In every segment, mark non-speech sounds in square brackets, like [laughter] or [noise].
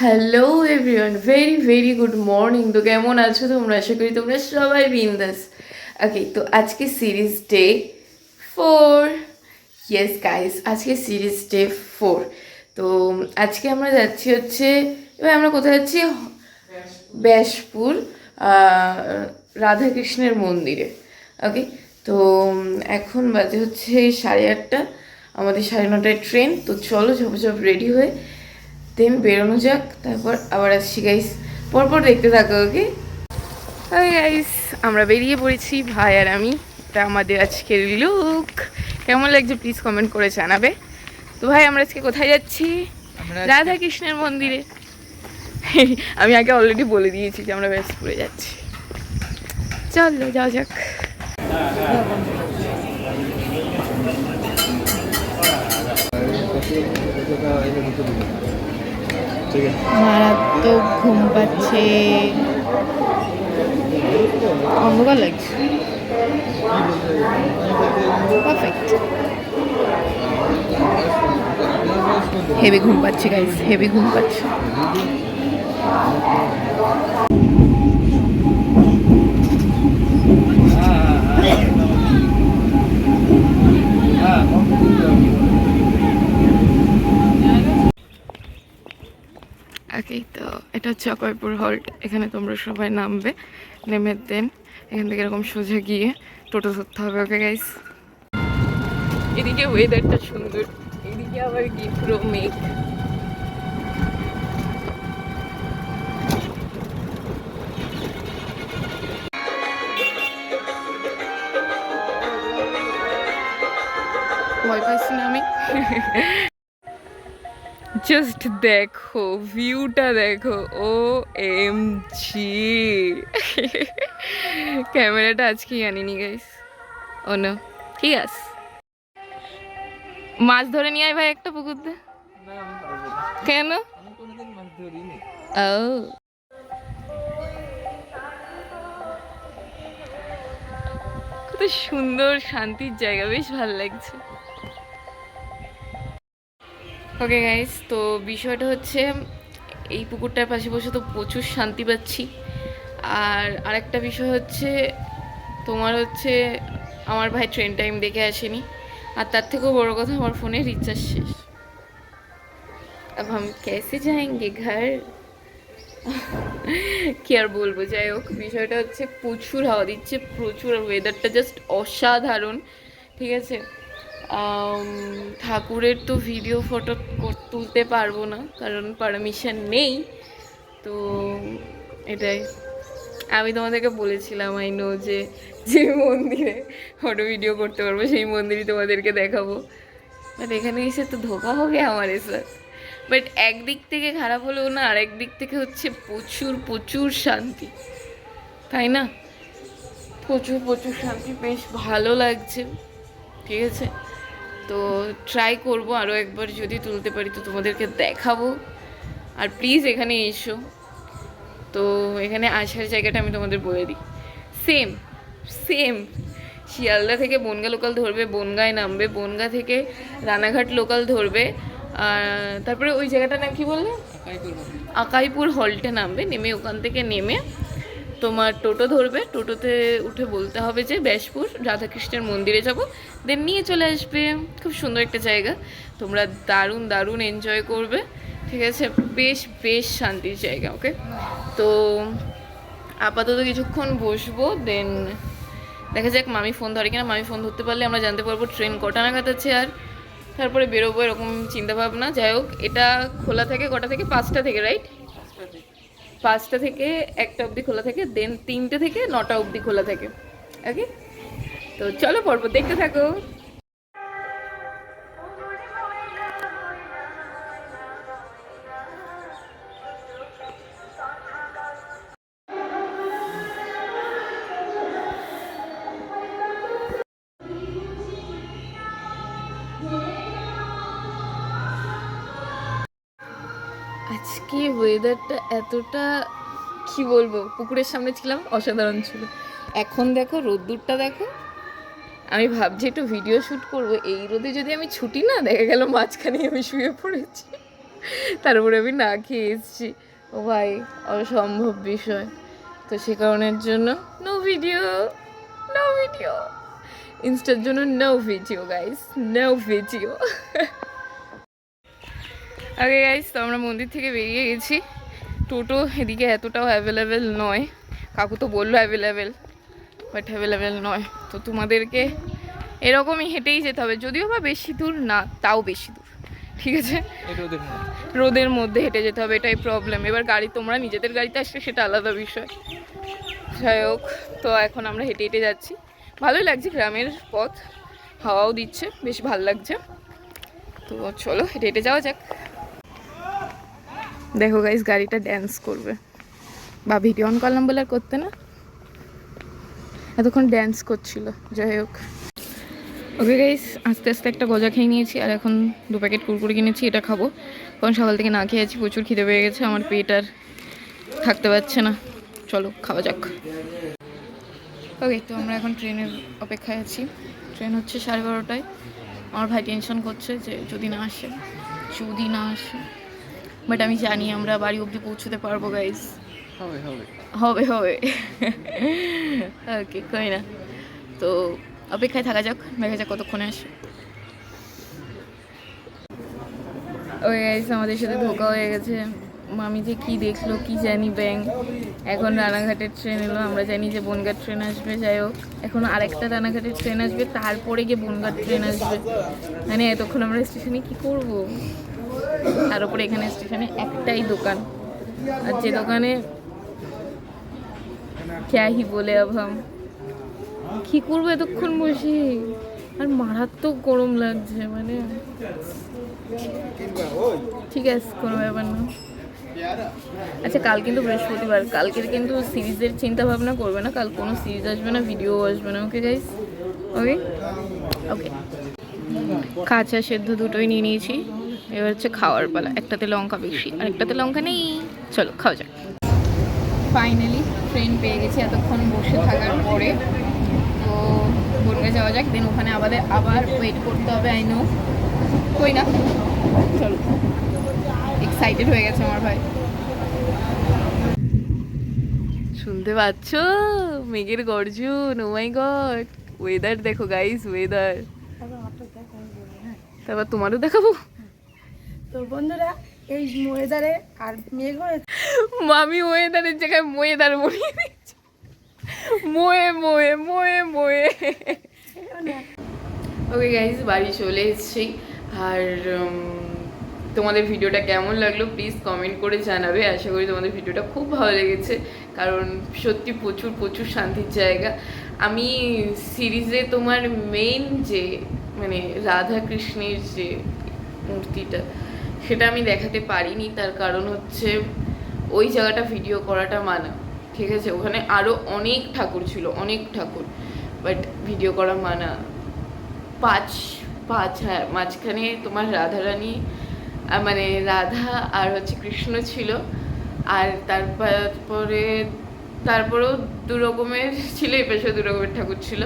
Hello everyone very very good morning তো কেমন আছো তোমরা? আশা করি তোমরা সবাই বিন্দাস ওকে তো আজকে series day four yes guys আজকে সিরিজ ডে ফোর তো আজকে আমরা যাচ্ছি হচ্ছে, এবার আমরা কোথায় যাচ্ছি? ব্যাসপুর রাধাকৃষ্ণের মন্দিরে। ওকে তো এখন বাজে হচ্ছে সাড়ে আটটা। আমাদের সাড়ে নটায় ট্রেন তো চলো ঝপঝপ রেডি হয়ে দেন বেরোনো যাক তারপর আবার আসছি গাইস পরপর দেখতে থাকো ওকে হাই গাইস আমরা বেরিয়ে পড়েছি ভাই আর আমি। এটা আমাদের আজকের লুক কেমন লাগছে প্লিজ কমেন্ট করে জানাবে। তো ভাই আমরা আজকে কোথায় যাচ্ছি? রাধা কৃষ্ণের মন্দিরে। আমি আগে অলরেডি বলে দিয়েছি যে আমরা ব্যাসপুরে যাচ্ছি। চলো যাও যাক। মারাত্মক ঘুম পাচ্ছে। অন্ধকার লাগছে। পারফেক্ট হেভি ঘুম পাচ্ছে গাইস হেভি ঘুম পাচ্ছে। ওকে তো, এটা হচ্ছে অকয়পুর হল্ট। এখানে তোমরা সবাই নামবে, নেমে দেন। এখান থেকে এরকম সোজা গিয়ে টোটো ধরতে হবে ওকে গাইস এদিকে ওয়েদারটা সুন্দর, এদিকে আবার কি পুরো মেঘ। ভয় পাইছি না আমি? [laughs] জাস্ট দেখো ভিউটা দেখো ও এম জি ক্যামেরাটা আজকেই আনিনি গাইস ও না ঠিক আছে। মাছ ধরে নিয়ে আয় ভাই একটা পুকুরতে কেন? ও। কত সুন্দর শান্তির জায়গা, বেশ ভালো লাগছে। ওকে গাইস তো বিষয়টা হচ্ছে এই পুকুরটার পাশে বসে তো প্রচুর শান্তি পাচ্ছি আর আরেকটা বিষয় হচ্ছে তোমার হচ্ছে আমার ভাই ট্রেন টাইম দেখে আসেনি আর তার থেকেও বড় কথা আমার ফোনে রিচার্জ শেষ अब हम कैसे जाएंगे घर কি আর বলবো যাই হোক বিষয়টা হচ্ছে প্রচুর হাওয়া দিচ্ছে প্রচুর ওয়েদারটা জাস্ট অসাধারণ ঠিক আছে আম, ঠাকুরের তো ভিডিও ফটো তুলতে পারব না, কারণ পারমিশন নেই। তো এটাই। আমি তোমাদেরকে বলেছিলাম আই নো যে যে মন্দিরে ফটো ভিডিও করতে পারব, সেই মন্দিরই তোমাদেরকে দেখাবো। বাট এখানে এসে তো ধোকা হবে আমার এসে। বাট একদিক থেকে খারাপ হলেও না আর একদিক থেকে হচ্ছে প্রচুর প্রচুর শান্তি। তাই না? প্রচুর প্রচুর শান্তি, বেশ ভালো লাগছে। ঠিক আছে? তো ট্রাই করব আরও একবার যদি তুলতে পারি তো তোমাদেরকে দেখাবো। আর প্লিজ এখানে এসো। তো এখানে আসার জায়গাটা আমি তোমাদের বলে দিই। সেম সেম শিয়ালদা থেকে বনগা লোকাল ধরবে বনগায় নামবে বনগা থেকে রানাঘাট লোকাল ধরবে। আর তারপরে ওই জায়গাটার নাম কি বললে? আকাইপুর। হল্টে নামবে নেমে ওখান থেকে নেমে তোমার টোটো ধরবে, টোটোতে উঠে বলতে হবে যে ব্যাসপুর, রাধাকৃষ্ণের মন্দিরে যাব দেন নিয়ে চলে আসবে। খুব সুন্দর একটা জায়গা। তোমরা দারুণ দারুণ এনজয় করবে। ঠিক আছে? বেশ বেশ শান্তির জায়গা ওকে তো আপাতত কিছুক্ষণ বসবো দেন দেখা যাক মামি ফোন ধরে কিনা। মামি ফোন ধরতে পারলে আমরা জানতে পারব ট্রেন কটা নাগাদ আছে আর। তারপরে বেরোবো এরকম চিন্তাভাবনা। যাই হোক, এটা খোলা থাকে কটা থেকে? পাঁচটা থেকে রাইট পাঁচটা থেকে একটা অবধি খোলা থাকে দেন তিনটে থেকে নটা অবধি খোলা থাকে। ওকে তো চলো পর্ব দেখতে থাকো। আজকে ওয়েদারটা এতটা, কি বলব, পুকুরের সামনে ছিলাম, অসাধারণ ছিল। এখন দেখো, রোদ্দুরটা দেখো। আমি ভাবছি একটু ভিডিও শ্যুট করব। এই রোদে যদি আমি ছুটি না, দেখা গেল মাঝখানে আমি শুয়ে পড়েছি। তারপরে আমি না খেয়ে এসেছি। ও ভাই, অসম্ভব বিষয়। তো সে কারণের জন্য নো ভিডিও নো ভিডিও ইনস্টার জন্য no video guys no video আগে গাইস তো আমরা মন্দির থেকে বেরিয়ে গেছি। টোটো এদিকে এতটাও অ্যাভেলেবেল নয়। কাকু তো বলল অ্যাভেলেবেল বাট অ্যাভেলেবেল নয়। তো তোমাদেরকে এরকমই হেঁটেই যেতে হবে। যদিও বা বেশি দূর না তাও বেশি দূর। ঠিক আছে? রোদের মধ্যে হেঁটে যেতে হবে এটাই প্রবলেম এবার গাড়ি তোমরা নিজেদের গাড়িতে আসলে সেটা আলাদা বিষয়। যাই হোক তো এখন আমরা হেঁটে হেঁটে যাচ্ছি। ভালোই লাগছে গ্রামের পথ। হাওয়াও দিচ্ছে বেশ ভালো লাগছে। তো চলো হেঁটে হেঁটে যাওয়া যাক। দেখো গাইস গাড়িটা ড্যান্স করবে। বা ভিডিও অন করলাম বলে আর করতে না? এতক্ষণ ড্যান্স করছিল, যাই হোক। ওকে গাইস আস্তে আস্তে একটা গজা খেয়ে নিয়েছি, আর এখন দু প্যাকেট কুরকুরে কিনেছি, এটা খাব। কারণ সকাল থেকে না খেয়ে আছি, প্রচুর খিদে পেয়ে গেছে, আমার পেট আর থাকতে পারছে না। চলো, খাওয়া যাক। ওকে তো আমরা এখন ট্রেনের অপেক্ষায় আছি। ট্রেন হচ্ছে সাড়ে বারোটায়। আমার ভাই টেনশন করছে যে যদি না আসে, যদি না আসে। বাট আমি জানি আমরা বাড়ি অবধি পৌঁছতে পারব গাইজ হবে হবে। হবে হবে। ওকে কই না। তো অপেক্ষায় থাকা যাক দেখা যাক কতক্ষণে আসে। ওই গাইস আমাদের সাথে ধোকা হয়ে গেছে। মামি যে কি দেখল কি জানি ব্যাং এখন রানাঘাটের ট্রেন এলো আমরা জানি যে বনগাঁ ট্রেন আসবে যাই হোক। এখন আরেকটা রানাঘাটের ট্রেন আসবে তারপরে গিয়ে বনগাঁ ট্রেন আসবে। মানে এতক্ষণ আমরা স্টেশনে কি করব? তার উপরে এখানে স্টেশনে একটাই দোকান। আর যে দোকানে ক্যা হি বলে আব হাম কি করব এতক্ষণ বসে? আর মারাত্মক গরম লাগছে মানে। ঠিক আছে, কোনো ব্যাপার না। আচ্ছা কাল কিন্তু বৃহস্পতিবার। কালকের কিন্তু সিরিজের চিন্তা ভাবনা করবে না। কাল কোনো সিরিজ আসবে না, ভিডিও আসবে না। ওকে গাইস ওকে ওকে কাঁচা সেদ্ধ দুটোই নিয়ে নিয়েছি। এবার হচ্ছে খাওয়ার পালা। একটাতে লঙ্কা বেশি আর একটাতে লঙ্কা নেই। চলো খাওয়া যাক। ফাইনালি ট্রেন পেয়ে গেছি এতক্ষণ বসে থাকার পরে। তো বনগা যাওয়া যাক দেন ওখানে আমাদের আবার ওয়েট করতে হবে আই নো কই না? চলো। এক্সাইটেড হয়ে গেছে আমার ভাই। শুনতে পাচ্ছ? মেঘের গর্জন ও মাই গড ওয়েদার দেখো গাইস ওয়েদার তারপর তোমারও দেখাবো? তো বন্ধুরা, এই ওয়েদারে আর মেঘ মামি ওয়েদারের জায়গায় মোয়েদার বলিয়ে দিচ্ছে মোয়ে মোয়ে মোয়ে মোয়ে। ওকে গাইজ বাড়ি চলে এসেছি। আর তোমাদের ভিডিওটা কেমন লাগল প্লিজ কমেন্ট করে জানাবে। আশা করি তোমাদের ভিডিওটা খুব ভালো লেগেছে। কারণ সত্যি প্রচুর প্রচুর শান্তির জায়গা। আমি সিরিজে তোমার মেইন যে মানে রাধা কৃষ্ণের যে মূর্তিটা সেটা আমি দেখাতে পারিনি, তার কারণ হচ্ছে ওই জায়গাটা ভিডিও করাটা মানা, ঠিক আছে? ওখানে আরও অনেক ঠাকুর ছিল, অনেক ঠাকুর। বাট ভিডিও করা মানা। পাঁচ পাঁচ হ্যাঁ মাঝখানে তোমার রাধারানী মানে রাধা আর হচ্ছে কৃষ্ণ ছিল। আর তারপরে, তারপরেও দু রকমের ছিল এই পাশে দু রকমের ঠাকুর ছিল।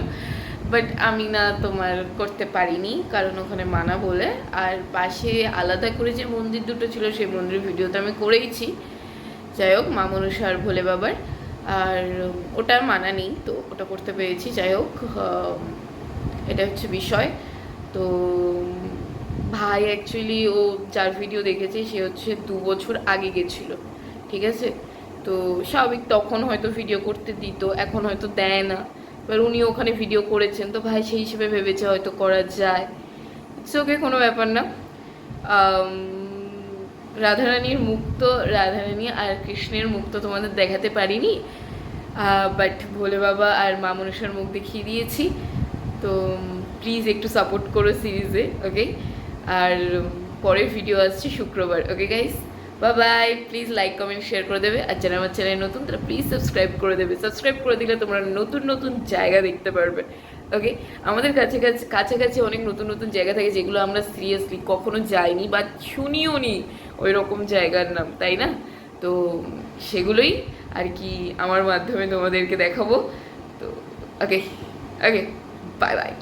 বাট আমি না তোমার করতে পারিনি, কারণ ওখানে মানা বলে। আর পাশে আলাদা করে যে মন্দির দুটো ছিল, সেই মন্দিরের ভিডিও তো আমি করেইছি। যাই হোক, মা মনসা আর ভোলে বাবার। আর ওটা মানা নেই, তো ওটা করতে পেরেছি। যাই হোক এটা হচ্ছে বিষয়। তো ভাই অ্যাকচুয়ালি ও যার ভিডিও দেখেছে, সে হচ্ছে দু বছর আগে গেছিল, ঠিক আছে? তো স্বাভাবিক তখন হয়তো ভিডিও করতে দিত, এখন হয়তো দেয় না। এবার উনি ওখানে ভিডিও করেছেন। তো ভাই সেই হিসেবে ভেবেছে হয়তো করা যায়। ইটস ওকে কোনো ব্যাপার না। রাধারানীর মুক্ত রাধারানী আর কৃষ্ণের মুক্ত তোমাদের দেখাতে পারিনি। বাট ভোলে বাবা আর মা মনসার মুখ দেখিয়ে দিয়েছি। তো প্লিজ একটু সাপোর্ট করো সিরিজে ওকে আর পরের ভিডিও আসছে শুক্রবার ওকে গাইস বা bye please like comment share করে দেবে। আর যারা আমার চ্যানেল নতুন, তারা প্লিজ সাবস্ক্রাইব করে দেবে। সাবস্ক্রাইব করে দিলে তোমরা নতুন নতুন জায়গা দেখতে পারবে। ওকে আমাদের কাছে কাছে কাছাকাছি অনেক নতুন নতুন জায়গা থাকে যেগুলো আমরা সিরিয়াসলি কখনো যাইনি বা শুনিও নি ওই রকম জায়গার নাম, তাই না? তো সেগুলোই আর কি আমার মাধ্যমে তোমাদেরকে দেখাবো। তো ওকে ওকে বাই বাই